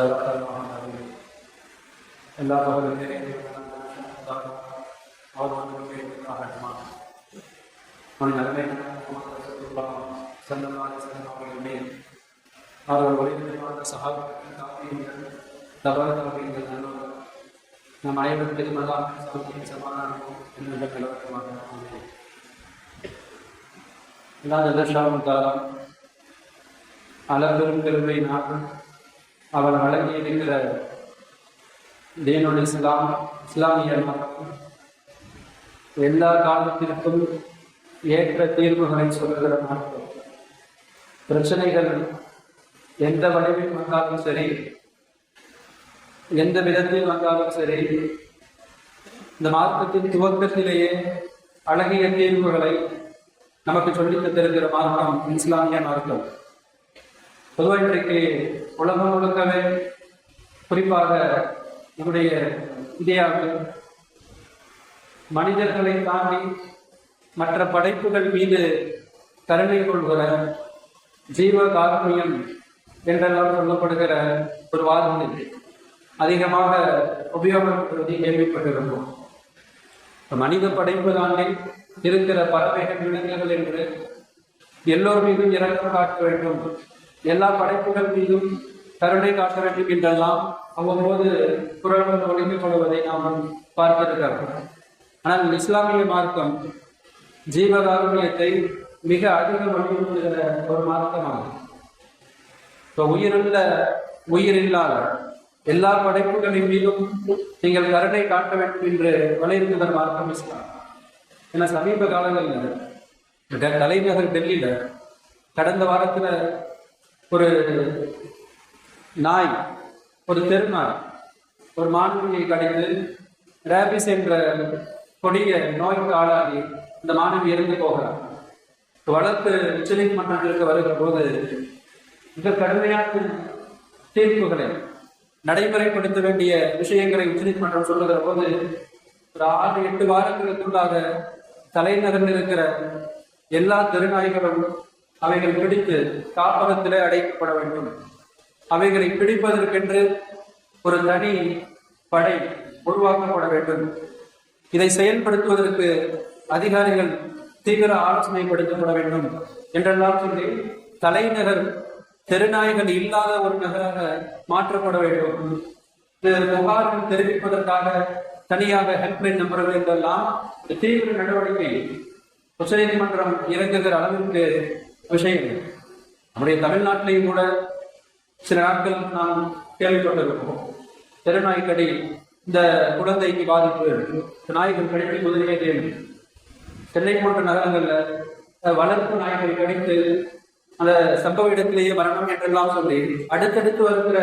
ترك المحمد إلا ظهر الكريم قالوا من بين أحدهما قلنا بين محمد رسول الله صلى الله عليه وسلم واليمين قال الوليد بن عبد الصحابة تبارك في الجنة نعم عيب الكلمة لا تستطيع سماعا إن لك لا كما تقول لا تتشاء على ذنب البين عبد அவள் வழங்கி இருக்கிற தேனுடைய இஸ்லாம் இஸ்லாமிய மதம் எல்லா காலத்திற்கும் ஏற்ற தீர்வுகளை சொல்லுகிற நாட்கள் பிரச்சனைகள் எந்த வடிவில் வந்தாலும் சரி எந்த விதத்தில் வந்தாலும் சரி இந்த மார்க்கத்தின் துவக்கத்திலேயே அழகிய தீர்வுகளை நமக்கு சொல்லித் தந்திருக்கிற மார்க்கம் இஸ்லாமிய மார்க்கம். பொதுவாக இன்றைக்கு உலகம் முழுக்கவே குறிப்பாக நம்முடைய இந்தியாவில் மனிதர்களை தாண்டி மற்ற படைப்புகள் மீது கருணை கொள்கிற ஜீவ காருண்யம் என்றெல்லாம் சொல்லப்படுகிற ஒரு வாதம் அதிகமாக உபயோகப்படுவதை கேள்விப்பட்டிருந்தோம் மனித படைப்பு தாண்டி இருக்கிற பறவைகள் விலங்குகள் என்று எல்லோர் மீதும் இரக்கம் காட்ட வேண்டும். எல்லா படைப்புகள் மீதும் கருணை காட்ட வேண்டும் என்றெல்லாம் அவ்வப்போது குரல்கள் கொள்வதை நாம் பார்த்திருக்கிறோம் ஆனால் இஸ்லாமிய மார்க்கம் ஜீவகாருண்யத்தை மிக அதிகம் வலியுறுத்துகிற ஒரு மார்க்கமாகும். இப்போ உயிருள்ள உயிரில்லாத எல்லா படைப்புகளின் மீதும் நீங்கள் கருணை காட்ட வேண்டும் என்று வலியுறுத்துகிற மார்க்கம் இஸ்லாம். ஏன்னா சமீப காலங்களில் தலைநகர் டெல்லியில கடந்த வாரத்துல ஒரு நாய் ஒரு தெருநாய் ஒரு மாணவியை கடித்து ரேபிஸ் என்ற கொடிய நோய்க்கு ஆளாகி இந்த மாணவி இறந்து போகிறார் வழக்கு உச்சநீதிமன்றத்திற்கு வருகிற போது மிக கடுமையான தீர்ப்புகளை நடைமுறைப்படுத்த வேண்டிய விஷயங்களை உச்சநீதிமன்றம் சொல்லுகிற போது ஒரு ஆறு எட்டு வாரங்களுக்குள்ளாக தலைநகரில் இருக்கிற எல்லா தெருநாய்களும் அவைகள் பிடித்து காப்பகத்திலே அடைக்கப்பட வேண்டும். அவைகளை பிடிப்பதற்கென்று ஒரு தனி படை உருவாக்கப்பட வேண்டும். இதை செயல்படுத்துவதற்கு அதிகாரிகள் தீவிர ஆலோசனைப்படுத்தப்பட வேண்டும் என்றெல்லாம் சொல்லி தலைநகர் தெருநாய்கள் இல்லாத ஒரு நகராக மாற்றப்பட வேண்டும். புகார்கள் தெரிவிப்பதற்காக தனியாக ஹெல்ப்லைன் நம்பர்கள் என்றெல்லாம் தீவிர நடவடிக்கை உச்சநீதிமன்றம் இறங்குகிற அளவிற்கு விஷயங்கள். நம்முடைய தமிழ்நாட்டிலையும் கூட சில நாட்கள் நாம் கேள்விப்பட்டிருக்கோம் தெருநாய்க்கடி இந்த குழந்தைக்கு பாதிப்பு நாய்கள் கடித்து முதலியே சென்னை போன்ற நகரங்கள்ல வளர்ப்பு நாய்கள் கடித்து அந்த சம்பவ இடத்திலேயே மரணம் என்றெல்லாம் சொல்லி அடுத்தடுத்து வருகிற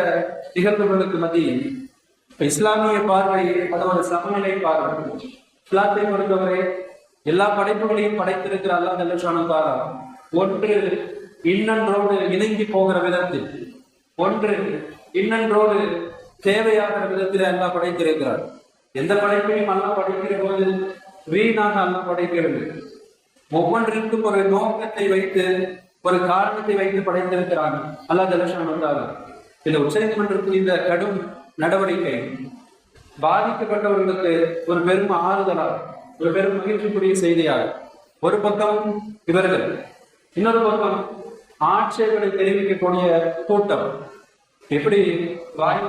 நிகழ்வுகளுக்கு மத்தியில் இஸ்லாமிய பார்வை அது ஒரு சமநிலை பார்வை. இஸ்லாத்தை பொறுத்தவரை எல்லா படைப்புகளையும் படைத்திருக்கிற அல்லா நல்ல ஒன்று இன்னொன்றோடு இணங்கி போகிற விதத்தில் ஒன்று இன்னொன்றோடு தேவையாகிற விதத்தில் அல்லா படைத்திருக்கிறார். எந்த படைப்பையும் அல்லா படைக்கிற போது வீணாக அல்லாஹ் படைக்கிறது ஒவ்வொன்றிற்கும் ஒரு நோக்கத்தை வைத்து ஒரு காரணத்தை வைத்து படைத்திருக்கிறாங்க அல்லாஹ் தலட்சணம் வந்தாங்க இந்த உச்சநீதிமன்றத்தில் இந்த கடும் நடவடிக்கை பாதிக்கப்பட்டவர்களுக்கு ஒரு பெரும் ஆறுதலாக ஒரு பெரும் மகிழ்ச்சிக்குரிய செய்தியாக ஒரு பக்கம் இவர்கள் இன்னொரு பக்கம் ஆட்சேபனை தெரிவிக்கக்கூடிய கூட்டம். எப்படி வாயு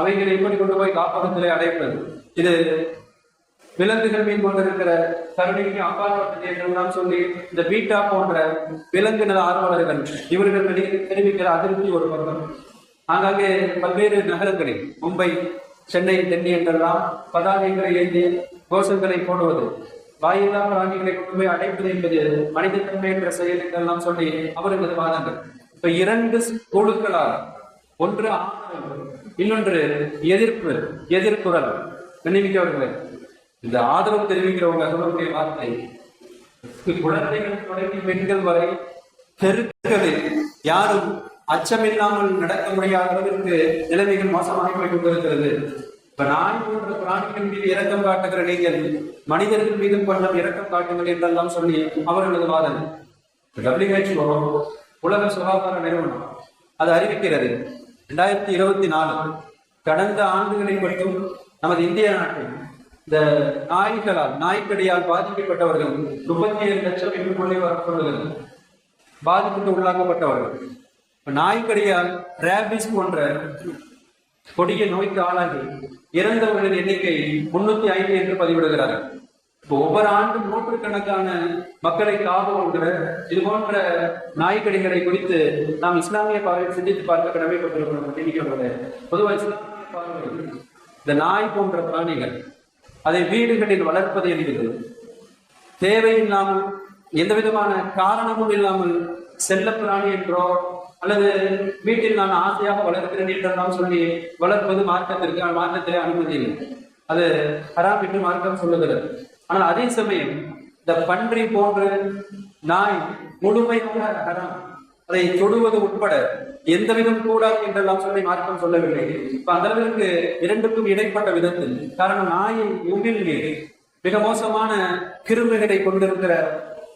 அவைகளை எப்படி கொண்டு போய் காப்பகத்திலே அடைப்பது? இது விலங்குகள் மீன் கொண்டிருக்கிற கருணைக்கு அப்பாற்பட்டது என்றெல்லாம் சொல்லி இந்த பீட்டா போன்ற விலங்கு நல ஆர்வலர்கள் இவர்கள் தெரிவிக்கிற அதிருப்தி ஒரு பக்கம். ஆங்காங்கே பல்வேறு நகரங்களில் மும்பை சென்னை தென்னி என்றெல்லாம் பதாகைகளை ஏந்தி கோஷங்களை போடுவது. வாயில்லாமல் பிராணிகளை கொண்டு போய் அடைப்பது என்பது மனிதத்தன்மை என்ற செயல் என்றெல்லாம் சொல்லி அவர்களது வாதங்கள். இப்ப இரண்டு குழுக்களால் ஒன்று ஆதரவு இன்னொன்று எதிர்ப்பு எதிர்ப்புகள் நினைவிக்கவர்களே இந்த ஆதரவு தெரிவிக்கிறவங்க சொல்லக்கூடிய வார்த்தை குழந்தைகள் தொடங்கி பெண்கள் வரை தெருக்களில் யாரும் அச்சமில்லாமல் நடக்க முடியாத அளவிற்கு நிலைமைகள் மோசமாக போய் கொண்டிருக்கிறது. இப்ப நான் போன்ற பிராணிகள் மீது இரக்கம் காட்டுகிற நீங்கள் மனிதர்கள் மீதும் கொஞ்சம் இரக்கம் காட்டுங்கள் என்றெல்லாம் சொல்லி அவர்களது வாதம். டபிள்யூஹெச்ஓ உலக சுகாதார நிறுவனம் அது அறிவிக்கிறது. இரண்டாயிரத்தி இருபத்தி நாலு கடந்த ஆண்டுகளை மட்டும் நமது இந்திய நாட்டில் இந்த நாய்களால் நாய்க்கடியால் பாதிக்கப்பட்டவர்கள் முப்பத்தி ஏழு லட்சம் என்று கொள்ளை வரப்படுகிறது பாதிப்புக்கு உள்ளாக்கப்பட்டவர்கள். இப்ப நாய்க்கடியால் ரேபிஸ் போன்ற கொடிய நோய்க்கு ஆளாகி இறந்தவர்களின் எண்ணிக்கை முன்னூத்தி ஐந்து என்று பதிவிடுகிறார்கள் இப்போ ஒவ்வொரு ஆண்டும் நூற்றுக்கணக்கான மக்களை காவு கொள்கிற இது போன்ற நாய்க்கடிகளை குறித்து நாம் இஸ்லாமிய பார்வையில் சிந்தித்து பார்க்க கடமைப்பட்டிருக்கிறோம் தெரிவிக்கிறது பொதுவாக இஸ்லாமிய பார்வை இந்த நாய் போன்ற பிராணிகள் அதை வீடுகளில் வளர்ப்பது என்கிறது தேவையில்லாமல் எந்த விதமான காரணமும் இல்லாமல் செல்ல பிராணி என்றோ அல்லது வீட்டில் நான் ஆசையாக வளர்க்கிறேன் என்றெல்லாம் சொல்லி வளர்ப்பது மார்க்கத்திற்கு மார்க்கத்திலே அனுமதி இல்லை. அது ஹராம் என்று மார்க்கம் சொல்லுகிறது. ஆனால் அதே சமயம் இந்த பன்றி போன்ற நாய் முழுமையாக ஹராம். அதை தொடுவது உட்பட எந்த விதம் கூடாது என்றெல்லாம் சொல்லி மார்க்கம் சொல்லவில்லை. இப்ப அந்த அளவிற்கு இரண்டுக்கும் இடைப்பட்ட விதத்தில் காரணம் நாயை உமிழ்நீர் மிக மோசமான கிருமிகளை கொண்டிருக்கிற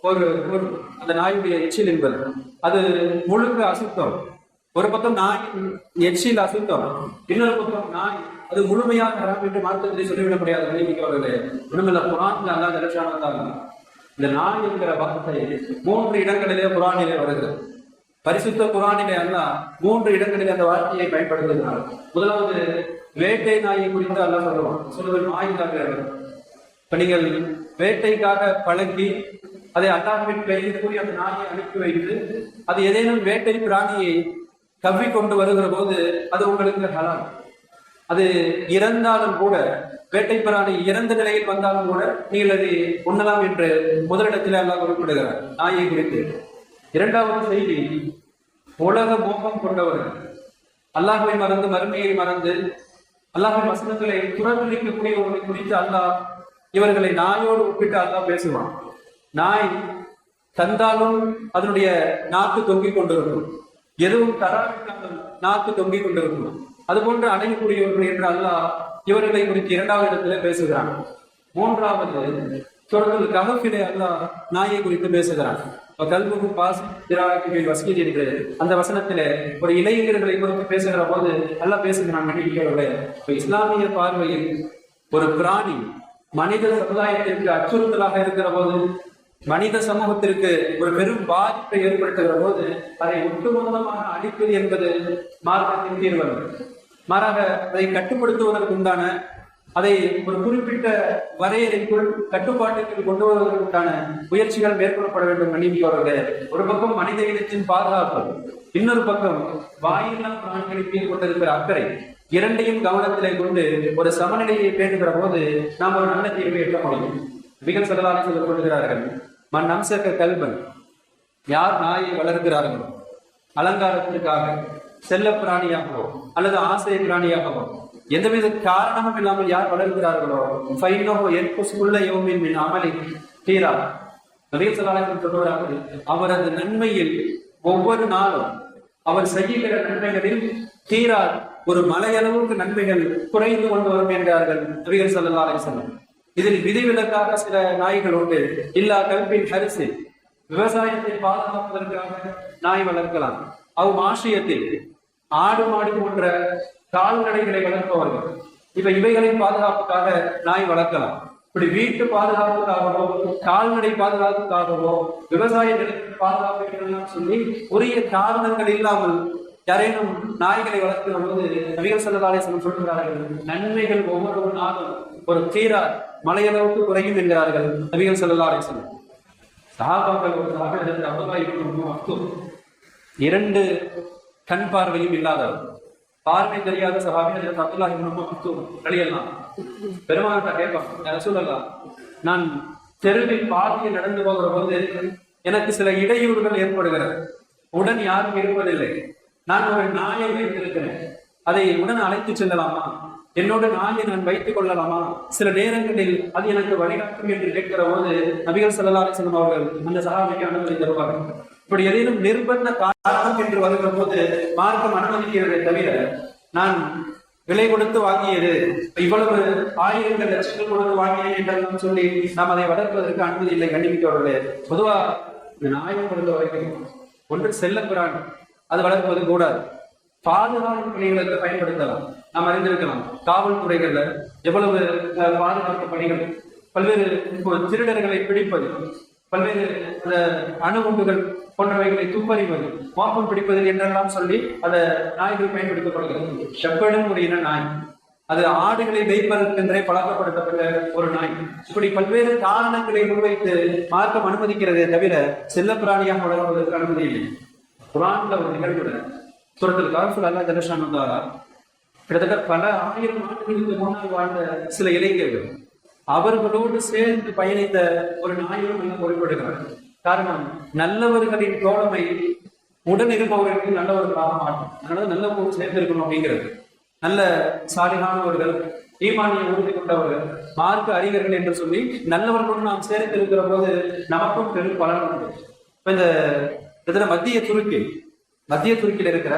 ஒரு ஒரு அந்த நாயுடைய எச்சில் என்பது. அது முழுக்க அசுத்தம். ஒரு பக்கம் நாய் எச்சில் அசுத்தம். இன்னொரு பக்கம் நாய் அது முழுமையாக ஹராம் என்று மார்க்கத்திலே சொல்லிவிட முடியாது நினைக்கிறவர்களே ஒண்ணுமில்ல குரான்ல அல்லாத ஜலசானத்தான் இந்த நாய் என்கிற வார்த்தை மூன்று இடங்களிலே குரானிலே வருகிறது. பரிசுத்த குரானிலே அல்ல மூன்று இடங்களில் அந்த வார்த்தையை பயன்படுத்துகிறார். முதலாவது வேட்டை நாயை குறித்து அல்ல சொல்லுவான். சொல்லுவது நாய் தான் இப்ப நீங்கள் வேட்டைக்காக பழகி அதை அல்லாஹ்வின் கையில் கூறி அந்த நாயை அனுப்பி வைத்து அது ஏதேனும் வேட்டை பிராணியை கவ்வி கொண்டு வருகிற போது அது உங்களுக்கு ஹலால் அது இறந்தாலும் கூட வேட்டை பிராணி இறந்த நிலையில் வந்தாலும் கூட நீங்கள் அதை உண்ணலாம் என்று முதலிடத்தில் எல்லாம் குறிப்பிடுகிறார். நாயை குறித்து இரண்டாவது செய்தி உலக மோகம் கொண்டவர்கள். அல்லாஹுவை மறந்து மறுமையை மறந்து அல்லாஹின் வசனங்களை துறவளிக்கக்கூடியவர்களை குறித்து அல்லாஹ் இவர்களை நாயோடு ஒப்பிட்டு அல்லாஹ் பேசுவான். நாய் தந்தாலும் அதனுடைய நாக்கு தொங்கிக் கொண்டிருக்கும். எதுவும் தராவிட்டாலும் நாக்கு தொங்கிக் கொண்டிருக்கும். அதுபோன்று அடையக்கூடியவர்கள் என்று அல்லாஹ் இவர்களை குறித்து இரண்டாவது இடத்துல பேசுகிறான். மூன்றாவது தொடர்கள் கஹஃபிலே அல்லாஹ் நாயை குறித்து பேசுகிறான். கல்புகு பாஸ் திராவிக்கு வசதி இருக்கிறது அந்த வசனத்திலே ஒரு இளைஞர்களை குறித்து பேசுகிற போது நல்லா பேசுகிறான் நடிக்கிறவர்களே இப்போ இஸ்லாமிய பார்வையில் ஒரு பிராணி மனித சமுதாயத்திற்கு அச்சுறுத்தலாக இருக்கிற போது மனித சமூகத்திற்கு ஒரு பெரும் பாதிப்பை ஏற்படுத்துகிற போது அதை ஒட்டுமொத்தமாக அழிப்பது என்பது மார்க்கத்தின் தீர்வல் மாறாக அதை கட்டுப்படுத்துவதற்கு உண்டான அதை ஒரு குறிப்பிட்ட வரையறைக்குள் கட்டுப்பாட்டிற்கு கொண்டு வருவதற்குண்டான முயற்சிகள் மேற்கொள்ளப்பட வேண்டும் மன்னிப்பவர்களே ஒரு பக்கம் மனித இனத்தின் பாதுகாப்பு இன்னொரு பக்கம் வாயில்லா பிராணிகளுக்கு கொண்டிருக்கிற அக்கறை. இரண்டையும் கவனத்திலே கொண்டு ஒரு சமநிலையை பேணுகிற போது நாம் ஒரு நல்ல தீர்வை எட்ட முடியும். மிக சிறதாக சொல்லிக் கொள்கிறார்கள் மண் அம்சக கல்வன் யார் நாயை வளர்க்கிறார்களோ அலங்காரத்திற்காக செல்ல பிராணியாகவோ அல்லது ஆசை பிராணியாகவோ எந்தவித காரணமும் இல்லாமல் யார் வளர்கிறார்களோ ஃபைனோஹோ எற்புள்ள யோமின் மின் அமலி தீரா நவீசலாளர்கள் சலாஹின் அவரது நன்மையில் ஒவ்வொரு நாளும் அவர் செய்கிற நன்மைகளில் தீரா ஒரு மலையளவுக்கு நன்மைகள் குறைந்து கொண்டு வரும் என்றார்கள் நபிகள் சல்லா அலிசல்லம் இதில் விதிவிலக்காக சில நாய்கள் உண்டு. இல்லா கல்பின் ஹரிசு விவசாயத்தை பாதுகாப்பதற்காக நாய் வளர்க்கலாம். அவ் ஆசிரியத்தில் ஆடு மாடு போன்ற கால்நடைகளை வளர்ப்பவர்கள். இப்ப இவைகளின் பாதுகாப்புக்காக நாய் வளர்க்கலாம். இப்படி வீட்டு பாதுகாப்புக்காகவோ கால்நடை பாதுகாப்புக்காகவோ விவசாய நிலத்தின் பாதுகாப்பு சொல்லி உரிய காரணங்கள் இல்லாமல் யாரேனும் நாய்களை வளர்க்கிற போது நபிகள் சல்லதாலே சொல்கிறார்கள் நன்மைகள் ஒவ்வொரு நாளும் ஒரு கீரா மலையளவுக்கு குறையும் என்கிறார்கள் நபிகள் சல்லதாலே சொல்லும் சஹாபாக்கள் ஒரு சகாபிதத்தில் அப்துல்லாஹி இரண்டு கண் பார்வையும் இல்லாதவர். பார்வை தெரியாத சஹாபி அதில் அப்துல்லா இப்னு மக்தூம் கழியலாம் பெருமாள்கிட்ட கேட்பான் சொல்லலாம் நான் தெருவில் பாதையில் நடந்து போகிற போது எனக்கு சில இடையூறுகள் ஏற்படுகிறது. உடன் யாரும் இருப்பதில்லை. நான் ஒரு நாயை வைத்திருக்கிறேன். அதை உடன் அழைத்து செல்லலாமா? என்னோட நாயை நான் வைத்துக் கொள்ளலாமா? சில நேரங்களில் அது எனக்கு வழிகாட்டும் என்று கேட்கிற போது நபிகள் சல்லா செல்லும் அவர்கள் அந்த சகாபிக்கு அனுமதி தருவார்கள். இப்படி ஏதேனும் நிர்பந்த காரணம் என்று வருகிற போது மார்க்கம் அனுமதிக்கிறதை தவிர நான் விலை கொடுத்து வாங்கியது இவ்வளவு ஆயிரங்கள் லட்சங்கள் கொடுத்து வாங்கியது என்றெல்லாம் சொல்லி நாம் அதை வளர்ப்பதற்கு அனுமதி இல்லை கண்டிப்பிக்கவர்களே பொதுவா நாயை பொறுத்த வரைக்கும் ஒன்று செல்லப்பிரான் அது வளர்ப்பது கூடாது. பாதுகாப்பு பணிகளுக்கு பயன்படுத்தலாம். நாம் அறிந்திருக்கலாம் காவல்துறைகள்ல எவ்வளவு பாதுகாப்பு பணிகள் பல்வேறு இப்போ திருடர்களை பிடிப்பது பல்வேறு அணுகுண்டுகள் போன்றவைகளை துப்பறிவது மாப்பம் பிடிப்பது என்றெல்லாம் சொல்லி அந்த நாய்கள் பயன்படுத்தப்படுகிறது ஷெப்பர்டும் ஒரு இன நாய். அது ஆடுகளை மேய்ப்பதற்கென்றே பழக்கப்படுத்தப்பட்ட ஒரு நாய். இப்படி பல்வேறு காரணங்களை முன்வைத்து மார்க்கம் அனுமதிக்கிறதே தவிர செல்ல பிராணியாக வளர்ப்பதற்கு அனுமதி இல்லை. குரான்ல ஒரு நிகழ்வுல சுரத்தில் காஃபுல் அல்லா ஜலஷான் கிட்டத்தட்ட பல ஆயிரம் ஆண்டுகளுக்கு முன்னால் வாழ்ந்த சில இளைஞர்கள் அவர்களோடு சேர்ந்து பயணித்த ஒரு நாயகம் என்று குறிப்பிடுகிறார். காரணம் நல்லவர்களின் தோழமை உடன் இருப்பவர்களுக்கு நல்லவர்களாக மாட்டோம் அதனால நல்லவர்கள் சேர்ந்து இருக்கணும் அப்படிங்கிறது. நல்ல சாலிகானவர்கள் ஈமானியை உறுதி கொண்டவர்கள் மார்க்க அறிஞர்கள் என்று சொல்லி நல்லவர்களுடன் நாம் சேர்ந்து இருக்கிற போது நமக்கும் பெரும் பலன் உண்டு. இப்ப இந்த இதில் மத்திய துருக்கி மத்திய துருக்கியில் இருக்கிற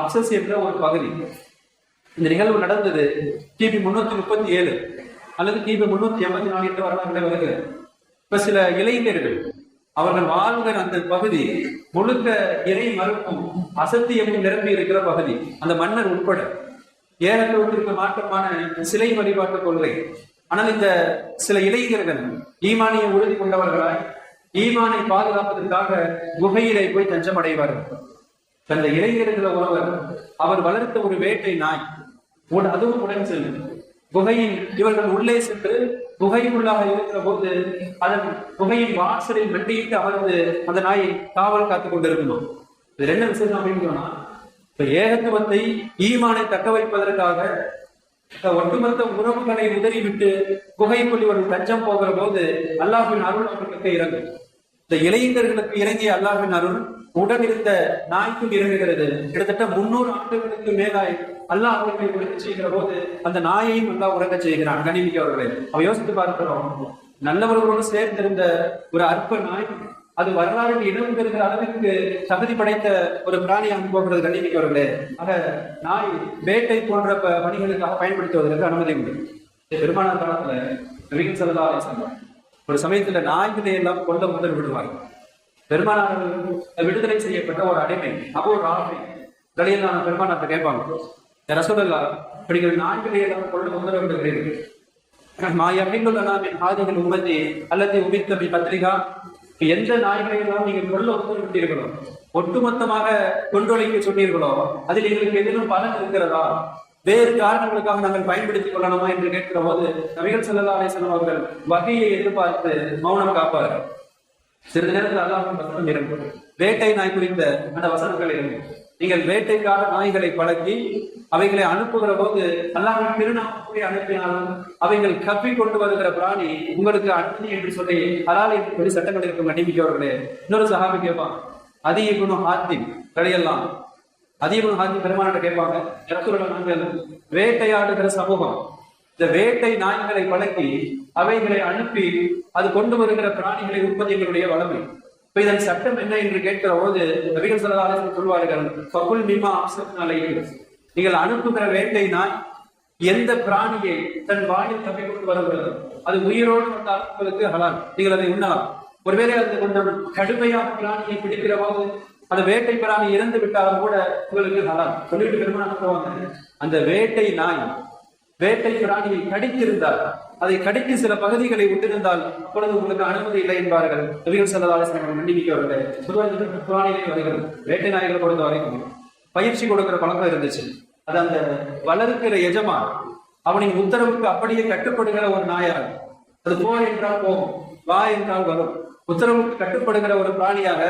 அப்சஸ் என்ற ஒரு பகுதி. இந்த நிகழ்வு நடந்தது கிபி முன்னூத்தி முப்பத்தி ஏழு அல்லது கிபி முன்னூத்தி எண்பத்தி நாலு என்ற வரலாறுகளை வருகிறது இப்ப சில இளைஞர்கள் அவர்கள் வாழ்கிற அந்த பகுதி முழுக்க இறை மறுப்பும் அசத்தியமும் நிரம்பி இருக்கிற பகுதி அந்த மன்னர் உட்பட. ஏகத்துவத்திற்கு மாற்றமான சிலை வழிபாட்டு கொள்கை. ஆனால் இந்த சில இளைஞர்கள் ஈமானியை உறுதி கொண்டவர்களாய் ஈமானை பாதுகாப்பதற்காக குகையிலே போய் தஞ்சம் அடைவார்கள் அந்த இளைஞர்கள் ஒருவர் அவர் வளர்த்த ஒரு வேட்டை நாய். உட- அதுவும் உடன் செல்லும் குகையின் இவர்கள் உள்ளே சென்று புகைக்குள்ளாக இருக்கிற போது அதன் குகையின் வாசலில் வெட்டியிட்டு அமர்ந்து அந்த நாயை காவல் காத்துக் கொண்டிருக்கணும் இது என்ன விஷயம் அப்படின்னு சொன்னா இப்ப ஏகத்துவத்தை ஈமானை தக்க வைப்பதற்காக ஒட்டுமொத்த உறவுகளை உதறிவிட்டு குகைக்குள் இவர்கள் தஞ்சம் போகிற போது அல்லாஹின் அருள் அவர்களுக்கு இறங்கும். இந்த இளைஞர்களுக்கு இறங்கிய அல்லாஹின் அருள் உடன் இருந்த நாய்க்கும் இறங்குகிறது. கிட்டத்தட்ட முன்னூறு ஆண்டுகளுக்கு மேலாய் அல்லாஹ் அவர்களை உறங்க செய்கிற போது அந்த நாயையும் அல்லாஹ் உறங்க செய்கிறான். கனிமிக்க அவர்களை அவ யோசித்து பார்க்கிறோம். நல்லவர்களோடு சேர்ந்திருந்த ஒரு அற்ப நாய் அது வரலாறு இடம் பெறுகிற அளவிற்கு தகுதி படைத்த ஒரு பிராணியாக போகிறது கண்டிப்பிக்க அவர்களே. ஆக நாய் வேட்டை போன்ற ப- பணிகளுக்காக பயன்படுத்துவதற்கு அனுமதி உண்டு. பெருமானார் காலத்துல நபிகள் ஸல்லல்லாஹு ஒரு சமயத்துல நாய்களை எல்லாம் கொல்ல முதல் விடுவாங்க பெருமானார் விடுதலை செய்யப்பட்ட ஒரு அடிமை அப்போ ஒரு ராஃபி தலையிலான பெருமானார்ட்ட கேட்பாங்க. ரசோதல்லா இப்படிங்கிற நாய்களை எல்லாம் கொல்ல முதல் விடுகிறீர்கள். மாயமில்லுள்ளனா மின் உமதி அல்லது உமித்த பத்திரிகா எந்த நாய்களை எல்லாம் நீங்கள் கொல்ல உத்தரவிட்டீர்களோ ஒட்டுமொத்தமாக கொன்றொழிக்க சொன்னீர்களோ அதில் எங்களுக்கு எதிலும் பலன் இருக்கிறதா? வேறு காரணங்களுக்காக நாங்கள் பயன்படுத்திக் கொள்ளணுமா என்று கேட்கிற போது நபிகள் ஸல்லல்லாஹு அலைஹி அவர்கள் வகையை எதிர்பார்த்து மௌனம் காப்பார்கள். சிறிது நேரத்தில் அல்லாஹின் வசனம் இறங்கும் வேட்டை நாய் குறித்த அந்த வசனங்கள் இறங்கும். நீங்கள் வேட்டைக்காக நாய்களை பழக்கி அவைகளை அனுப்புகிற போது அல்லாஹ் திருநாமத்தை அனுப்பினாலும் அவைகள் கப்பி கொண்டு வருகிற பிராணி உங்களுக்கு அனுமதி என்று சொல்லி ஹலால் என்று சொல்லி சட்டங்கள் இருக்கும் கண்டிப்பிக்கவர்களே இன்னொரு சஹாபி கேட்பான் அதிகுணம் ஹாத்திம் கடையெல்லாம் அதிகம் ஹாத்தி பெருமானிட்ட கேட்பாங்க ரசூலுல்லாஹ் நாங்கள் வேட்டையாடுகிற சமூகம். இந்த வேட்டை நாய்களை பழக்கி அவைகளை அனுப்பி அது கொண்டு வருகிற பிராணிகளை உற்பத்தி எங்களுடைய வளமை. இப்ப இதன் சட்டம் என்ன என்று கேட்கிற போது நபிகள் ஸல்லல்லாஹு சொல்வார்கள் பகுல் மீமா அம்சக்னா நீங்கள் அனுப்புகிற வேட்டை நாய் எந்த பிராணியை தன் வாயில் தப்பி கொண்டு வருகிறது அது உயிரோடு வந்த அனுப்புவதற்கு ஹலால். நீங்கள் அதை உண்ணலாம். ஒருவேளை அது கொஞ்சம் கடுமையான பிராணியை பிடிக்கிற போது அந்த வேட்டை பிராணி இறந்து விட்டாலும் கூட உங்களுக்கு ஹலால் சொல்லிட்டு பெருமாள் சொல்லுவாங்க அந்த வேட்டை நாய் வேட்டை பிராணியை கடித்திருந்தால் அதை கடித்து சில பகுதிகளை விட்டிருந்தால் அப்பொழுது உங்களுக்கு அனுமதி இல்லை என்பார்கள். நபிகள் ஸல்லல்லாஹு அலைஹி புராணிகளை வருகிறது. வேட்டை நாய்களை பொறுத்த வரைக்கும் பயிற்சி கொடுக்கிற பழக்கம் இருந்துச்சு. அது அந்த வளர்க்கிற எஜமான் அவனின் உத்தரவுக்கு அப்படியே கட்டுப்படுகிற ஒரு நாயாக அது போ என்றால் போகும் வா என்றால் வரும். உத்தரவுக்கு கட்டுப்படுகிற ஒரு பிராணியாக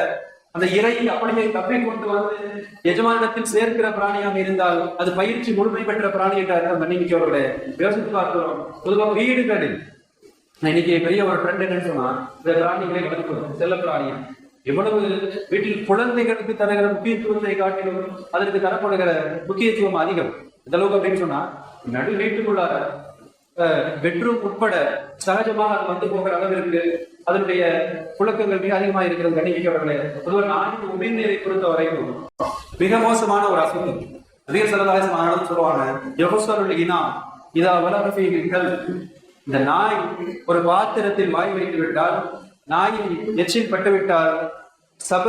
அந்த இறை அப்படியே தப்பி கொண்டு வந்து எஜமானத்தில் சேர்க்கிற பிராணியாக இருந்தால் அது பயிற்சி முழுமை பெற்ற பிராணி என்ற அர்த்தம் யோசித்து பார்க்கிறோம். பொதுவாக வீடுகளில் நான் இன்னைக்கு பெரிய ஒரு ட்ரெண்ட் என்னன்னு சொன்னா இந்த பிராணிகளை வளர்க்கணும் செல்ல பிராணியம் எவ்வளவு வீட்டில் குழந்தைகளுக்கு தருகிற முக்கியத்துவத்தை காட்டிலும் அதற்கு தரப்படுகிற முக்கியத்துவம் அதிகம். இந்த அளவுக்கு அப்படின்னு சொன்னா நடு வீட்டுக்குள்ளார பெட்ரூம் உட்பட சகஜமாக அது வந்து போகிற அளவிற்கு அதனுடைய புழக்கங்கள் மிக அதிகமாக இருக்கிறது கணிவிக்கவர்களே ஒருவர் நாட்டின் உமிழ்நீரை பொறுத்த வரைக்கும் மிக மோசமான ஒரு அசுத்தம். அதிக செலவாசம் அதனால சொல்லுவாங்க யோகஸ்வருடைய இனா இதா வளர்ப்பீர்கள் இந்த நாய் ஒரு பாத்திரத்தில் வாய் வைத்து விட்டால் நாயின் எச்சில் பட்டுவிட்டால் சப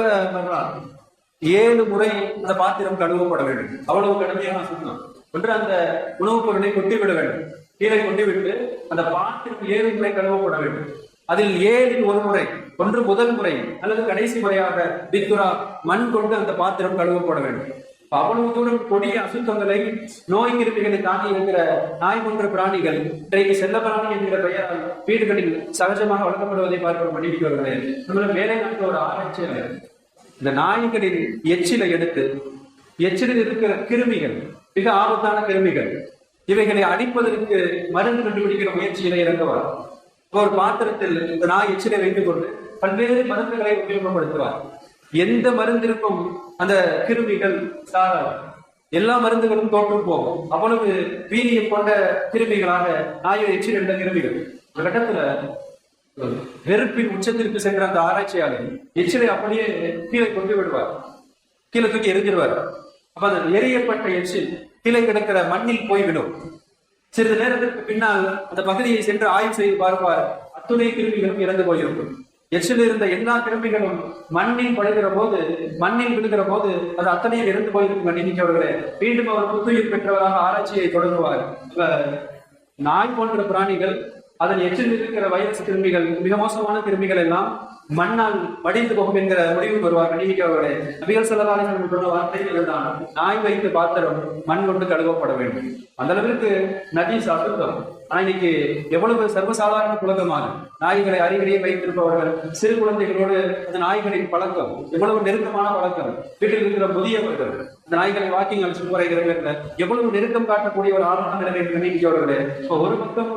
ஏழு முறை அந்த பாத்திரம் கழுவப்பட வேண்டும். அவ்வளவு கடுமையான சொன்னோம் ஒன்று அந்த உணவுப் பொருளை கொட்டிவிட வேண்டும். கீழே கொண்டு விட்டு அந்த பாத்திரம் ஏழு முறை கழுவப்பட வேண்டும். அதில் ஏழில் ஒரு முறை ஒன்று முதல் முறை அல்லது கடைசி முறையாக பித்துரா மண் கொண்டு அந்த பாத்திரம் கழுவப்பட வேண்டும். அவ்வளவு தூரம் கொடிய அசுத்தங்களை நோய் கிருமிகளை தாங்கி இருக்கிற நாய் போன்ற பிராணிகள் இன்றைக்கு செல்ல பிராணி என்கிற பெயரால் வீடுகளில் சகஜமாக வளர்க்கப்படுவதை பார்க்க பண்ணியிருக்கிறவர்களே நம்மள வேலை நாட்டு ஒரு ஆராய்ச்சியாளர் இந்த நாய்களின் எச்சிலை எடுத்து எச்சிலில் இருக்கிற கிருமிகள் மிக ஆபத்தான கிருமிகள் இவைகளை அடிப்பதற்கு மருந்து கண்டுபிடிக்கிற முயற்சியில இறங்குவார் ஒரு பாத்திரத்தில் இந்த நாய் எச்சிலை வைத்துக் கொண்டு பல்வேறு மருந்துகளை உபயோகப்படுத்துவார். எந்த மருந்திற்கும் அந்த கிருமிகள் சாராது எல்லா மருந்துகளும் தோற்று போகும். அவ்வளவு வீரியம் கொண்ட கிருமிகளாக நாயை எச்சில் என்ற கிருமிகள். ஒரு கட்டத்துல வெறுப்பின் உச்சத்திற்கு சென்ற அந்த ஆராய்ச்சியாளர் எச்சிலை அப்படியே கீழே கொண்டு விடுவார். கீழே தூக்கி எரிஞ்சிடுவார் அப்ப அந்த எரியப்பட்ட எச்சில் கீழே கிடக்கிற மண்ணில் போய்விடும். சிறிது நேரத்திற்கு பின்னால் அந்த பகுதியை சென்று ஆய்வு செய்து பார்ப்பார். அத்துணை கிருமிகளும் இறந்து போயிருக்கும். எச்சில் இருந்த எல்லா கிருமிகளும் மண்ணில் படுகிற போது மண்ணில் விழுகிற போது அது அத்தனையும் இறந்து போயிருக்கும் எண்ணிக்கையவர்களே மீண்டும் அவர் புத்துயிர் பெற்றவராக ஆராய்ச்சியை தொடங்குவார். நாய் போன்ற பிராணிகள் அதன் எச்சில் இருக்கிற வைரஸ் கிருமிகள் மிக மோசமான கிருமிகள் எல்லாம் மண்ணால் வடிந்து போகும் என்கிற முடிவு வருவார் நீதிக்கவர்களே நபிகள் செல்லலாளர்கள் சொன்ன வார்த்தைகள் தான். நாய் வைத்து பாத்திரம் மண் கொண்டு கழுவப்பட வேண்டும். அந்த அளவிற்கு நஜீஸ் அசுத்தம் ஆனா இன்னைக்கு எவ்வளவு சர்வசாதாரண புலகமாக நாய்களை அருகிலேயே வைத்திருப்பவர்கள் சிறு குழந்தைகளோடு அந்த நாய்களின் பழக்கம் எவ்வளவு நெருக்கமான பழக்கம். வீட்டில் இருக்கிற முதியவர்கள் அந்த நாய்களை வாக்கிங் அழைச்சு போறீர்கள் எவ்வளவு நெருக்கம் காட்டக்கூடிய ஒரு ஆர்வம் நீதிக்கவர்களே இப்போ ஒரு பக்கம்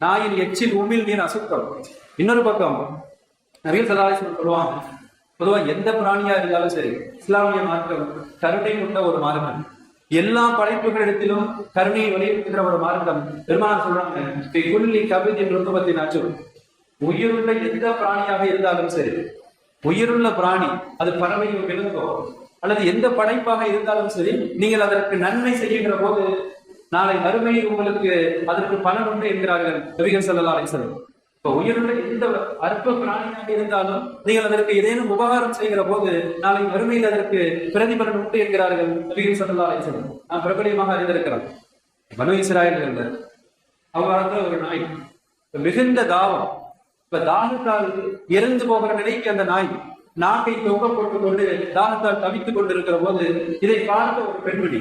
நாயின் எச்சில் உமிழ் நீர் அசுத்தம். இன்னொரு பக்கம் நிறைய சதாலேஸ்வரர் சொல்லுவாங்க பொதுவா எந்த பிராணியா இருந்தாலும் சரி இஸ்லாமிய மார்க்கம் கருணை கொண்ட ஒரு மார்க்கம். எல்லா படைப்புகளிடத்திலும் கருணையை வலியுறுத்துகிற ஒரு மார்க்கம். பெருமாள் சொல்றாங்க "ஃபி குல்லி கபிதின் ருத்துவத்தின் அச்சும் உயிருள்ள எந்த பிராணியாக இருந்தாலும் சரி உயிருள்ள பிராணி அது பறவையும் விழுந்தோ அல்லது எந்த படைப்பாக இருந்தாலும் சரி நீங்கள் அதற்கு நன்மை செய்கின்ற போது நாளை மறுமையில் உங்களுக்கு அதற்கு பலன் உண்டு என்கிறார்கள் நபிகள் செல்லலாம் அலைஹி உயிருள்ள எந்த அற்ப பிராணியாக இருந்தாலும் நீங்கள் அதற்கு ஏதேனும் உபகாரம் செய்கிற போது நாளை வறுமையில் அதற்கு பிரதிபலன் உண்டு என்கிறார்கள் நபிகள் சல்லா அலைஹி நான் பிரபலியமாக அறிந்திருக்கிறோம். பனு இஸ்ராயல் இருந்தார் அவங்க ஒரு நாய். மிகுந்த தாவம் இப்ப தாகத்தால் இறந்து போகிற நிலைக்கு அந்த நாய் நாக்கை தொங்க போட்டுக் கொண்டு தாகத்தால் தவித்துக் கொண்டிருக்கிற போது இதை பார்த்த ஒரு பெண்மணி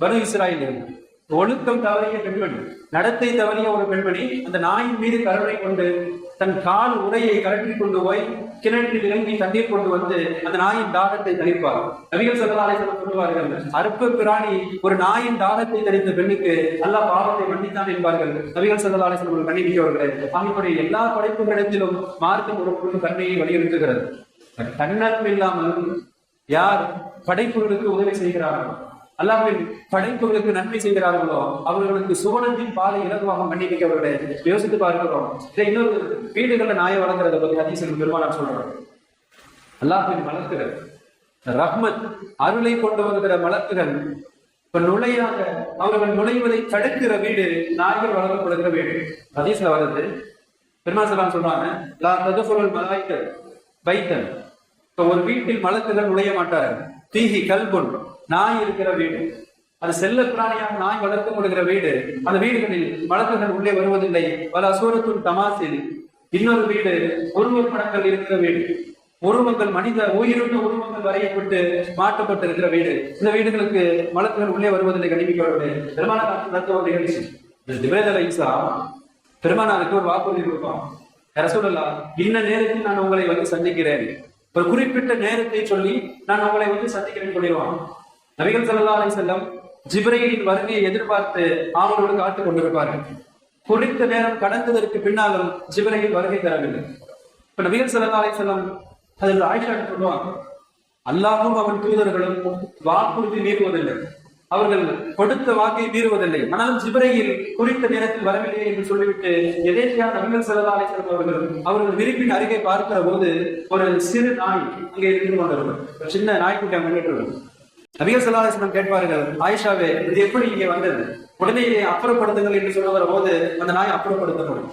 பனு இஸ்ராயல் இருந்தார் ஒழுக்கம் தவறிய பெண்மணி நடத்தை தவறிய ஒரு பெண்மணி அந்த நாயின் மீது கருணை கொண்டு தன் கால் உடையை கழற்றி கொண்டு போய் கிணற்றில் இறங்கி தண்ணீர் கொண்டு வந்து அந்த நாயின் தாகத்தை தணிப்பார். நபிகள் சொல்லலாலை சொல்லுவார்கள் அற்ப பிராணி ஒரு நாயின் தாகத்தை தணித்த பெண்ணுக்கு நல்ல பாவத்தை மன்னித்தான் என்பார்கள். நபிகள் சொல்லலாலை சொல்லுவார்கள் கண்ணிமிக்கவர்களே அவங்களுடைய எல்லா படைப்புகளிடத்திலும் மார்க்கம் ஒரு பொருள் தன்மையை வலியுறுத்துகிறது. தன்னலம் இல்லாமல் யார் படைப்புகளுக்கு உதவி செய்கிறார்கள் அல்லாஹ்வின் படைப்புகளுக்கு நன்மை செய்கிறார்களோ அவர்களுக்கு சுவனத்தின் பாதை இலகுவாக மன்னிப்பிக்கவர்களே யோசித்து பார்க்கிறோம். இதை இன்னொரு வீடுகளில் நாயை வளர்க்கிறத பத்தி அதிசயம் பெருமானார் சொல்றோம் அல்லாஹின் மலக்குகள் ரஹ்மத் அருளை கொண்டு வருகிற மலக்குகள் இப்ப நுழையாக அவர்கள் நுழைவதை தடுக்கிற வீடு நாய்கள் வளர்க்கப்படுகிற வீடு. ஹதீஸ்ல வருது. பெருமாசலாம் சொல்றாங்க லா ததுஃபுல் மலாய்க்கல் பைத்தன். இப்ப ஒரு வீட்டில் மலக்குகள் நுழைய மாட்டார்கள். தீகி கல்புன். நாய் இருக்கிற வீடு. அது செல்ல பிராணியாக நாய் வளர்க்கப்படுகிற வீடு. அந்த வீடுகளில் வழக்குகள் உள்ளே வருவதில்லை. பல அசூரத்துள் தமாசில். இன்னொரு வீடு உருவப் படங்கள் இருக்கிற வீடு. உருவங்கள் மனித உயிருள்ள உருவங்கள் வரையப்பட்டு மாற்றப்பட்டு இருக்கிற வீடு. இந்த வீடுகளுக்கு வழக்குகள் உள்ளே வருவதில்லை கணிப்பிக்கப்படுவது பெருமான தத்துவ நிகழ்ச்சி திபேத் ஈசா. பெருமானாருக்கு ஒரு வாக்குறுதி கொடுப்பான் ரசூலல்லா இன்ன நேரத்தில் நான் உங்களை வந்து சந்திக்கிறேன். ஒரு குறிப்பிட்ட நேரத்தை சொல்லி நான் உங்களை வந்து சந்திக்கிறேன் சொல்லிடுவான். நபிகள் சல்லா அலி செல்லம் ஜிப்ரையின் வருகையை எதிர்பார்த்து ஆவலோடு காத்துக் கொண்டிருப்பார்கள். குறித்த நேரம் கடந்ததற்கு பின்னாலும் ஜிப்ரையில் வருகை தரவில்லை. இப்ப நபிகள் சல்லா அலி செல்லம் அதில் ஆயிஷா சொல்லுவாங்க அல்லாஹும் அவன் தூதர்களும் வாக்குறுதி மீறுவதில்லை அவர்கள் கொடுத்த வாக்கை மீறுவதில்லை. ஆனாலும் ஜிப்ரையில் குறித்த நேரத்தில் வரவில்லை என்று சொல்லிவிட்டு எதேச்சியா நபிகள் ஸல்லல்லாஹு அலைஹி அவர்கள் அவர்கள் விரிப்பின் அருகே பார்க்கிற போது ஒரு சிறு நாய் அங்கே இருந்து கொண்டிருக்கும் ஒரு சின்ன நாய்க்குட்டி அவங்க நின்றுட்டு நபிகள் நபிகள் சல்லாஹம் கேட்பார்கள் ஆயிஷாவே இது எப்படி இங்கே வந்தது? உடனே அப்புறப்படுத்துங்கள் என்று சொல்லுகிற போது அந்த நாய் அப்புறப்படுத்தப்படும்.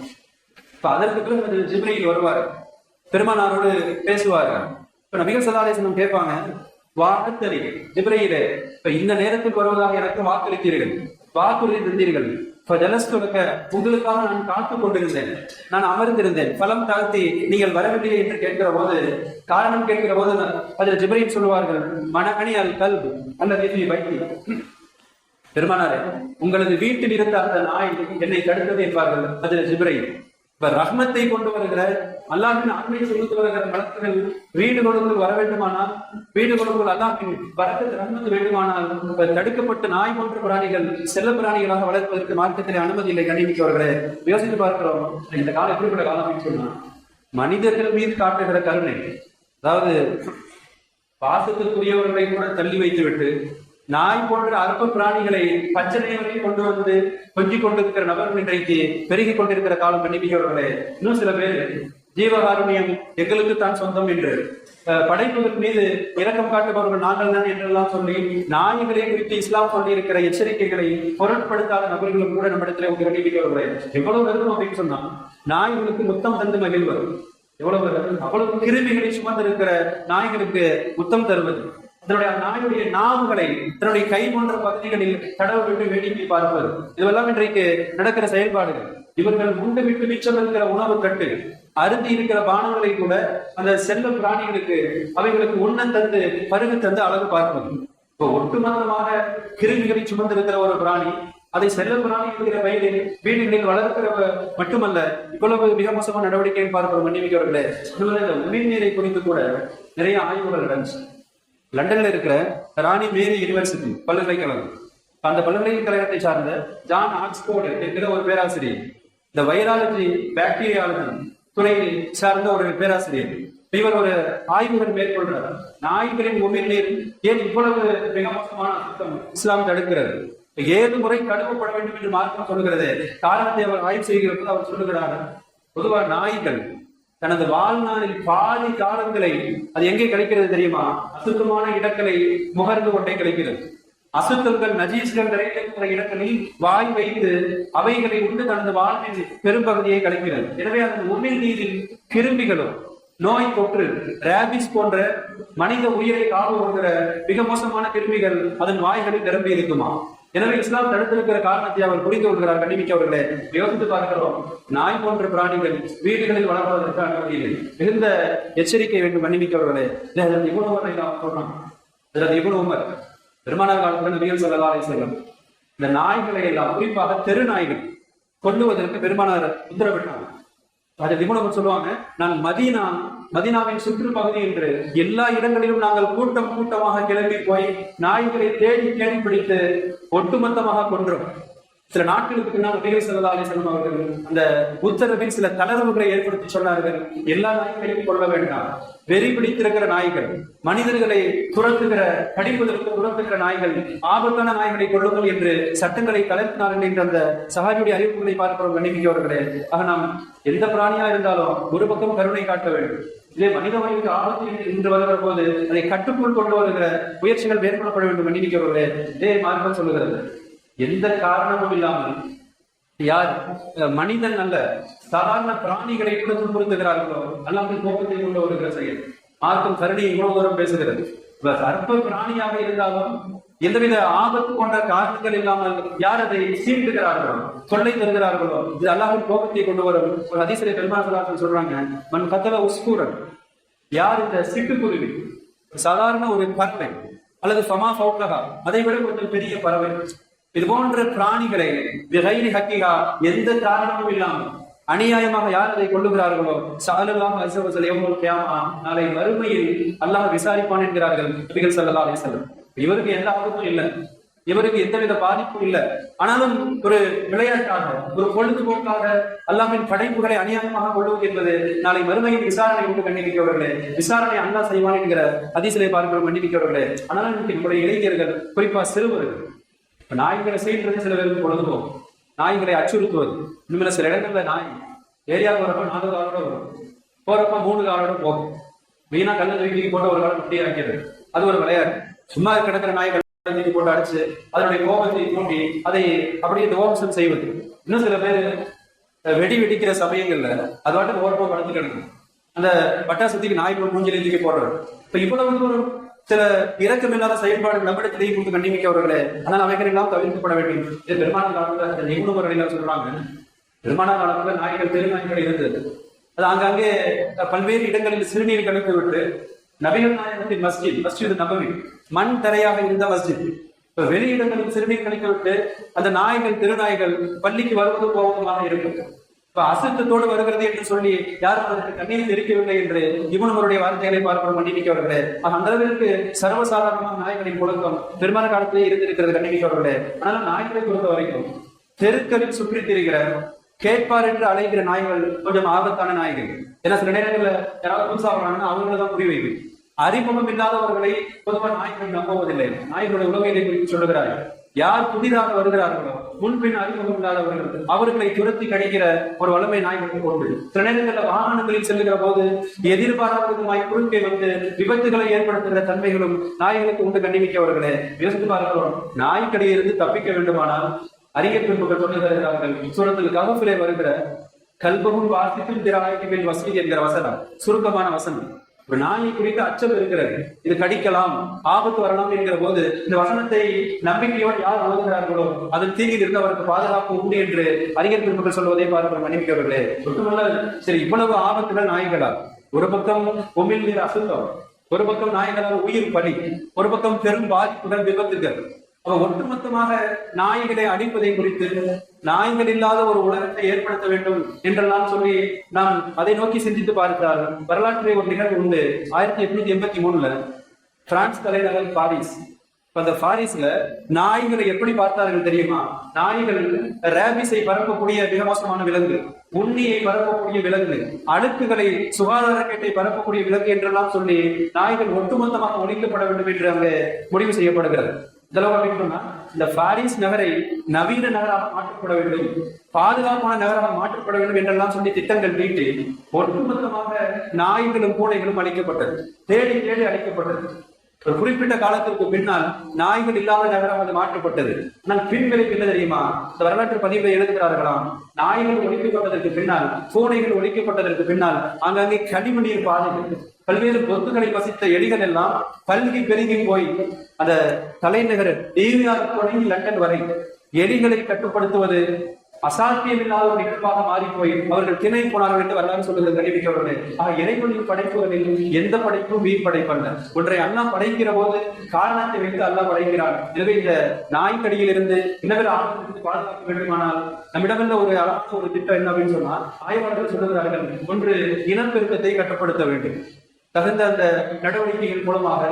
இப்ப அதற்கு பிறகு ஜிப்ரையில் வருவார். பெருமானாரோடு பேசுவார்கள். இப்ப நபிகள் சல்லாஹம் கேட்பாங்க வாக்குத்தறி ஜிப்ரையிலே இப்ப இந்த நேரத்தில் வருவதாக எனக்கு வாக்களித்தீர்கள். வாக்குறுதி தந்தீர்கள். இப்ப ஜலஸ்துலக்க உங்களுக்காக நான் காத்துக் கொண்டிருந்தேன். நான் அமர்ந்திருந்தேன். பலம் தாழ்த்தி நீங்கள் வரவில்லை என்று கேட்கிற போது காரணம் கேட்கிற போது அதில் ஜிப்ரையில் சொல்லுவார்கள் மனகணி அல் கல் அல்லது வைத்தி. பெருமானாரே உங்களது வீட்டில் இருந்த அந்த நாய் என்னை தடுத்தது என்பார்கள் அதில் ஜிப்ரையில். இப்ப ரஹ்மத்தை கொண்டு வருகிற அல்லாஹின் ஆண்மை சொல்லிட்டு வருகிற வழக்குகள் வீடுகளுக்குள் வர வேண்டுமானால் வீடு வீடுகளுக்குள் அல்லாஹின் வரக்கத்து ரஹ்மத்து வேண்டுமானால் இப்ப தடுக்கப்பட்ட நாய் போன்ற பிராணிகள் செல்ல பிராணிகளாக வளர்ப்பதற்கு மார்க்கத்திலே அனுமதி இல்லை கண்டிப்பார்களே யோசித்து பார்க்கிறோம். இந்த காலம் எப்படிப்பட்ட காலம் அப்படின்னு சொன்னா மனிதர்கள் மீது காட்டுகிற கருணை. அதாவது பாசத்திற்குரியவர்களை கூட தள்ளி வைத்துவிட்டு நாய் போன்ற அற்ப பிராணிகளை பச்சனையை கொண்டு வந்து கொஞ்சிக் கொண்டிருக்கிற நபர்கள் இன்றைக்கு பெருகி கொண்டிருக்கிற காலம் கண்டிப்பிக்கிறவர்களே இன்னும் சில பேர் ஜீவகாருண்யம் எங்களுக்கு தான் சொந்தம் என்று படைப்புகள் மீது இரக்கம் காட்டுபவர்கள் நாங்கள் தான் என்றெல்லாம் சொல்லி நாய்களை குறித்து இஸ்லாம் சொல்லி இருக்கிற எச்சரிக்கைகளை பொருட்படுத்தாத நபர்களும் கூட நம்மிடத்தில் உங்க கண்டிப்பிக்கிறவர்களே எவ்வளவு நெருக்கம் அப்படின்னு சொன்னா நாய்களுக்கு முத்தம் தந்து மகிழ்வது எவ்வளவு அவ்வளவு கிருமிகளை சுமந்திருக்கிற நாய்களுக்கு முத்தம் தருவது. தன்னுடைய நாயுடைய நாவுகளை தன்னுடைய கை போன்ற பகுதிகளில் தடவு விட்டு வேடிக்கை பார்ப்பது. இதுவெல்லாம் இன்றைக்கு நடக்கிற செயல்பாடுகள். இவர்கள் உண்டு விட்டு மிச்சம் இருக்கிற உணவு கட்டு அருந்தி இருக்கிற பானங்களை கூட அந்த செல்ல பிராணிகளுக்கு அவைகளுக்கு உண்ண தந்து பருகு தந்து அழகு பார்ப்பது. இப்போ ஒட்டுமொத்தமாக கிருமிகளை சுமந்திருக்கிற ஒரு பிராணி அதை செல்ல பிராணி இருக்கிற வயதில் வீடுகளில் வளர்க்கிற மட்டுமல்ல இவ்வளவு மிக மோசமான நடவடிக்கையை பார்க்கிற மன்னிமிக்கவர்களே இதுவரை உயிர்நீரை குறித்து கூட நிறைய ஆய்வுகள் நடந்துச்சு. லண்டன்ல இருக்கிற ராணி மேரி யூனிவர்சிட்டி பல்கலைக்கழகம். அந்த பல்கலைக்கழகத்தை சார்ந்த ஜான் ஆக்ஸ்போர்டு என்கிற ஒரு பேராசிரியர். இந்த வைராலஜி பாக்டீரியாலஜி துறையை சார்ந்த ஒரு பேராசிரியர். இவர் ஒரு ஆய்வுகள் மேற்கொள்றார். நாய்களின் உமிழ்நீர் ஏன் இவ்வளவு மிக மோசமான அசுத்தம் இஸ்லாம் தடுக்கிறது? ஏழு முறை கழுவப்பட வேண்டும் என்று மார்க்கம் சொல்லுகிறது? காரணத்தை அவர் ஆய்வு செய்கிற போது அவர் சொல்லுகிறார் பொதுவாக நாய்கள் தனது வாழ்நாளில் பாதி காலங்களை அது எங்கே கிடைக்கிறது தெரியுமா? அசுத்தமான இடங்களை முகர்ந்து கொண்டே கிடைக்கிறது. அசுத்தங்கள் நஜீஸ்கள் நிறைந்திருக்கிற இடங்களில் வாய் வைத்து அவைகளை உண்டு தனது வாழ்வின் பெரும்பகுதியை கலைக்கிறது. எனவே அதன் உமிழ் நீரில் கிருமிகளும் நோய் தொற்று ரேபிஸ் போன்ற மனித உயிரை காவுகிற மிக மோசமான கிருமிகள் அதன் வாய்களில் நிரம்பி இருக்குமா? எனவே இஸ்லாம் தடுத்திருக்கிற காரணத்தை அவர் புரிந்து கொள்கிறார் கண்டிமிக்க அவர்களே. யோசித்து பார்க்கிறோம் நாய் போன்ற பிராணிகள் வீடுகளில் வளர்வதற்கு அனுமதி இல்லை. மிகுந்த எச்சரிக்கை வேண்டும் கண்டிமிக்க அவர்களே. இவ்வளவு உமரை நாம் சொல்றோம் இவ்வளவு உமர் பெருமானார் காலத்துல நபிகள் சொல்லலா செல்லும் இந்த நாய்களை எல்லாம் குறிப்பாக தெரு நாய்கள் கொண்டுவதற்கு பெருமானார் உத்தரவிட்டாங்க. அது நிபுணர் சொல்லுவாங்க நான் மதீனா மதீனாவின் சுற்றுப்பகுதி என்று எல்லா இடங்களிலும் நாங்கள் கூட்டம் கூட்டமாக கிளம்பி போய் நாய்களை தேடி தேடி பிடித்து ஒட்டுமொத்தமாக கொன்றோம். சில நாட்களுக்கு பின்னால் நபிகள் ஸல்லல்லாஹு அலைஹி அவர்கள் அந்த உத்தரவில் சில தளர்வுகளை ஏற்படுத்தி சொன்னார்கள். எல்லா நாய்களையும் கொள்ள வேண்டாம். வெறி பிடித்திருக்கிற நாய்கள் மனிதர்களை துரத்துகிற கடிப்பதற்கு துரத்துகிற நாய்கள் ஆபத்தான நாய்களை கொள்ளுங்கள் என்று சட்டங்களை தளர்த்தினார்கள் என்ற அந்த சகாபியுடைய அறிவிப்புகளை பார்க்கிறோம் கண்டிப்பிக்கவர்களே ஆக நாம் எந்த பிராணியா இருந்தாலும் ஒரு பக்கம் கருணை காட்ட வேண்டும். இதே மனித வயதுக்கு ஆபத்து என்று வருகிற போது அதை கட்டுக்குள் கொண்டு வருகிற முயற்சிகள் மேற்கொள்ளப்பட வேண்டும் கண்டிப்பிக்கவர்களே இதே மார்க்கம் சொல்லுகிறது. எந்த காரணமும் இல்லாமல் யார் மனிதன் அல்ல சாதாரண பிராணிகளை கூட துன்புறுத்துகிறார்களோ அல்லாமல் கோபத்தை கொண்டு வருகிற செயல். மார்க்கம் கருணை இவ்வளவு தூரம் பேசுகிறது. இப்ப அற்ப பிராணியாக இருந்தாலும் எந்தவித ஆபத்து கொண்ட காரணங்கள் இல்லாமல் யார் அதை சீண்டுகிறார்களோ தொல்லை தருகிறார்களோ இது அல்லாஹின் கோபத்தை கொண்டு வரும். ஒரு அதிசய பெருமாள் சொல்றாங்க மண் கத்தல உஸ்கூரன் யார் இந்த சிட்டுக்குருவி? சாதாரண ஒரு பறவை அல்லது சமா சௌக்ககா அதை விட கொஞ்சம் பெரிய பறவை. இது போன்ற பிராணிகளை விகைரி ஹக்கிகா எந்த காரணமும் இல்லாமல் அநியாயமாக யார் அதை கொள்ளுகிறார்களோ சாலல்லாஹ் அலிசவசல் எவ்வளவு கியாமா நாளை வறுமையில் அல்லாஹ் விசாரிப்பான் என்கிறார்கள் நபிகள் ஸல்லல்லாஹு அலைஹி இவருக்கு எந்த ஆபத்தும் இல்லை. இவருக்கு எந்தவித பாதிப்பும் இல்லை. ஆனாலும் ஒரு விளையாட்டாக ஒரு பொழுதுபோக்காக அல்லாமின் படைப்புகளை அநியாயமாக கொள்வது என்பது நாளை மறுமையில் விசாரணை கொண்டு கண்டிப்பிக்கவர்களே விசாரணை அல்லா செய்வான் என்கிற அதிசலை பார்க்கிறோம் கண்டிப்பிக்கவர்களே ஆனாலும் நம்முடைய இளைஞர்கள் குறிப்பா சிறுவர்கள் இப்ப நாய்களை செய்கிறது சில பேருக்கு பொழுதுபோம் நாய்களை அச்சுறுத்துவது. இன்னும் சில இடங்கள்ல நாய் ஏரியாவுக்கு வரப்ப நாலு காலோட வரும். போறப்ப மூணு காலோட போகும். வீணா கல்ல தூக்கி போட்டு ஒரு காலம் குட்டி ஆக்கிறது அது ஒரு விளையாட்டு. சும்மா கிடக்கிற நாய்கள் தூக்கி போட்டு அடிச்சு அதனுடைய கோபத்தை தூண்டி அதை அப்படியே துவாம்சம் செய்வது. இன்னும் சில பேர் வெடி வெடிக்கிற சமயங்கள்ல அது வாட்டு ஓரப்போ வளர்ந்து கிடக்கும் அந்த பட்டாசத்துக்கு நாய்கள் மூஞ்சில தூக்கி போடுறது. இப்ப இவ்வளவு ஒரு சில இரக்கமில்லாத செயல்பாடுகள் நம்மிடத்திலேயே கொடுத்து கண்டிமிக்கவர்களே ஆனால் அவைகளெல்லாம் தவிர்க்கப்பட வேண்டும். இது பெருமான காலத்துல அந்த நிபுணர்கள் சொல்றாங்க பெருமான காலத்துல நாய்கள் தெருநாய்கள் இருந்தது. அது ஆங்காங்கே பல்வேறு இடங்களில் சிறுநீர் கழித்து விட்டு நபிகள் நாயகத்தின் மஸ்ஜித் மஸ்ஜித் நபவி மண் தரையாக இருந்த மஸ்ஜித். இப்ப வெளியிடங்களில் சிறுநீர் கழித்து விட்டு அந்த நாய்கள் திருநாய்கள் பள்ளிக்கு வருவதும் போவதுமாக இருக்கும். அசுத்தத்தோடு வருகிறது என்று சொல்லி யாரும் அதற்கு கண்ணீர் தெரிவிக்கவில்லை என்று இவனவருடைய வார்த்தைகளை பார்க்கிறோம் கண்டிப்பிக்கவர்களே அந்த அளவிற்கு சர்வசாதாரணமான நாய்களின் புழக்கம் பெருமான காலத்திலே இருந்திருக்கிறது கண்டிப்பிக்கவர்களே ஆனால் நாய்களை பொறுத்த வரைக்கும் தெருக்களில் சுற்றி திரிகிற கேட்பார் என்று அழைக்கிற நாய்கள் கொஞ்சம் ஆபத்தான நாய்கள். ஏன்னா சில நேரங்களில் யாராவது புதுசா வராங்கன்னா அவங்கள தான் புரிய வைக்கும் அறிமுகம் இல்லாதவர்களை பொதுவாக நாய்கள் நம்புவதில்லை. நாய்களுடைய உலகையிலே குறித்து சொல்லுகிறார்கள். யார் புதிதாக வருகிறார்களோ முன்பின் அறிமுகம் இல்லாதவர்கள் அவர்களை துரத்தி கிடைக்கிற ஒரு வல்லமை நாய்களுக்கு உண்டு சில நேரங்களில் வாகனங்களில் செல்லுகிற போது எதிர்பாராததுமாய் குறுக்கே வந்து விபத்துகளை ஏற்படுத்துகிற தன்மைகளும் நாய்களுக்கு உண்டு கண்டிமிக்கவர்களே யோசித்து பார்க்கிறோம் நாய்க்கடியிலிருந்து தப்பிக்க வேண்டுமானால் அறிஞர் பின்புகள் சொல்லுகிறார்கள் சுரத்தில் கவப்பிலே வருகிற கல்பமும் வாசித்தும் திராய்க்கு வசதி என்கிற வசனம் சுருக்கமான வசனம். ஒரு நாயை குறித்து அச்சம் இருக்கிறது. இது கடிக்கலாம் ஆபத்து வரலாம் என்கிற போது இந்த வசனத்தை நம்பிக்கையோடு யார் அணுகுகிறார்களோ அதன் தீங்கில் இருந்து அவருக்கு பாதுகாப்பு உண்டு என்று அறிஞர் பெருமக்கள் சொல்வதை பாருங்கள் மன்னிக்கிறவர்களே மட்டுமல்ல சரி இவ்வளவு ஆபத்துகள் நாய்களா? ஒரு பக்கம் உமிழ் நீர் அசுத்தம் ஒரு பக்கம் நாய்களால் உயிர் பலி ஒரு பக்கம் பெரும் பாதிப்புடன் விபத்துகள். அப்ப ஒட்டுமொத்தமாக நாய்களை அடிப்பதை குறித்து நாய்கள் இல்லாத ஒரு உலகத்தை ஏற்படுத்த வேண்டும் என்றெல்லாம் சொல்லி நாம் அதை நோக்கி சிந்தித்து பார்த்தால் வரலாற்றிலே ஒரு நிகழ்வு உண்டு. ஆயிரத்தி எட்நூத்தி எண்பத்தி மூணுல பிரான்ஸ் தலைநகர் பாரிஸ். அந்த பாரிஸ்ல நாய்களை எப்படி பார்த்தார்கள் தெரியுமா? நாய்கள் ரேபிஸை பரப்பக்கூடிய மிக மோசமான விலங்கு உண்ணியை பரப்பக்கூடிய விலங்கு அழுக்குகளை சுகாதாரக்கேட்டை பரப்பக்கூடிய விலங்கு என்றெல்லாம் சொல்லி நாய்கள் ஒட்டுமொத்தமாக ஒழிக்கப்பட வேண்டும் என்று அங்கு முடிவு செய்யப்படுகிறது. இதெல்லாம் இந்த பாரிஸ் நகரை நவீன நகராக மாற்றப்பட வேண்டும் பாதுகாப்பான நகராக மாற்றப்பட வேண்டும் என்றெல்லாம் சொல்லி திட்டங்கள் நீட்டி ஒட்டுமொத்தமாக நாய்களும் பூனைகளும் அழிக்கப்பட்டது தேடி தேடி அழிக்கப்பட்டது. ஒரு குறிப்பிட்ட காலத்திற்கு பின்னால் நாய்கள் இல்லாத நகரம் அது மாற்றப்பட்டது. ஆனால் பின்விளைவு என்ன தெரியுமா? இந்த வரலாற்று பதிவை எழுதுகிறார்களாம் நாய்கள் ஒழிக்கப்பட்டதற்கு பின்னால் பூனைகள் ஒழிக்கப்பட்டதற்கு பின்னால் அங்கங்கே கனிம நீர் பாதைகள் பல்வேறு பொத்துகளை வசித்த எலிகள் எல்லாம் பல்கி பெருகி போய் அந்த தலைநகர் நியூயார்க் தொடங்கி லண்டன் வரை எலிகளை கட்டுப்படுத்துவது அசாத்தியமில்லாத ஒரு நிகழ்வாக மாறி போய் அவர்கள் திணை போனார்கள் என்று வரலாறு சொல்லுகிறது அறிவிக்கவர்களே ஆக இறைவனின் படைப்புகளில் எந்த படைப்பும் வீண் படைப்பல்ல. ஒன்றை அல்லாஹ் படைக்கிற போது காரணத்தை வைத்து அல்லாஹ் படைக்கிறார். எனவே இந்த நாய்க்கடியில் இருந்து இன்னொரு ஆபத்திலிருந்து பாதுகாக்க வேண்டுமானால் நம்மிடமிருந்த ஒரு அழகான ஒரு திட்டம் என்ன அப்படின்னு சொன்னா ஆய்வாளர்கள் சொல்லுகிறார்கள் ஒன்று இனப்பெருக்கத்தை கட்டுப்படுத்த வேண்டும். தகுந்த அந்த நடவடிக்கைகள் மூலமாக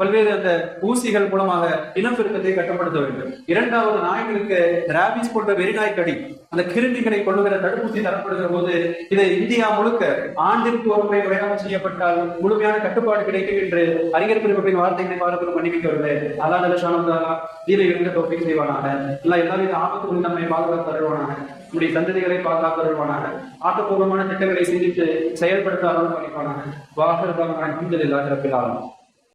பல்வேறு அந்த ஊசிகள் மூலமாக இனப்பெருக்கத்தை கட்டுப்படுத்த வேண்டும். இரண்டாவது நாய்களுக்கு ராபிஸ் போன்ற வெறிநாய் கடி அந்த கிருமிகளை கொள்ளுகிற தடுப்பூசி தரப்படுகிற போது இதை இந்தியா முழுக்க ஆண்டிற்கு ஒரு முறை பிரயாணம் செய்யப்பட்டால் முழுமையான கட்டுப்பாடு கிடைக்கும் என்று அறிஞர் பிரிவுகளின் வார்த்தைகளை பார்க்கிறோம் மன்னிமிக்கவில்லை அல்லா நிலசானந்தாரா தீரை இருந்த தொகை செய்வானாக. இல்ல எல்லாவித ஆபத்துகளும் நம்மை பாதுகாத்து தருவானாக நம்முடைய சந்ததிகளை பாதுகாத்து தருவானாக ஆக்கப்பூர்வமான திட்டங்களை சிந்தித்து செயல்படுத்த அருள் பண்ணிப்பானாக வாகரதாக அஹமதுல்லாஹி ரபில் ஆலமீன்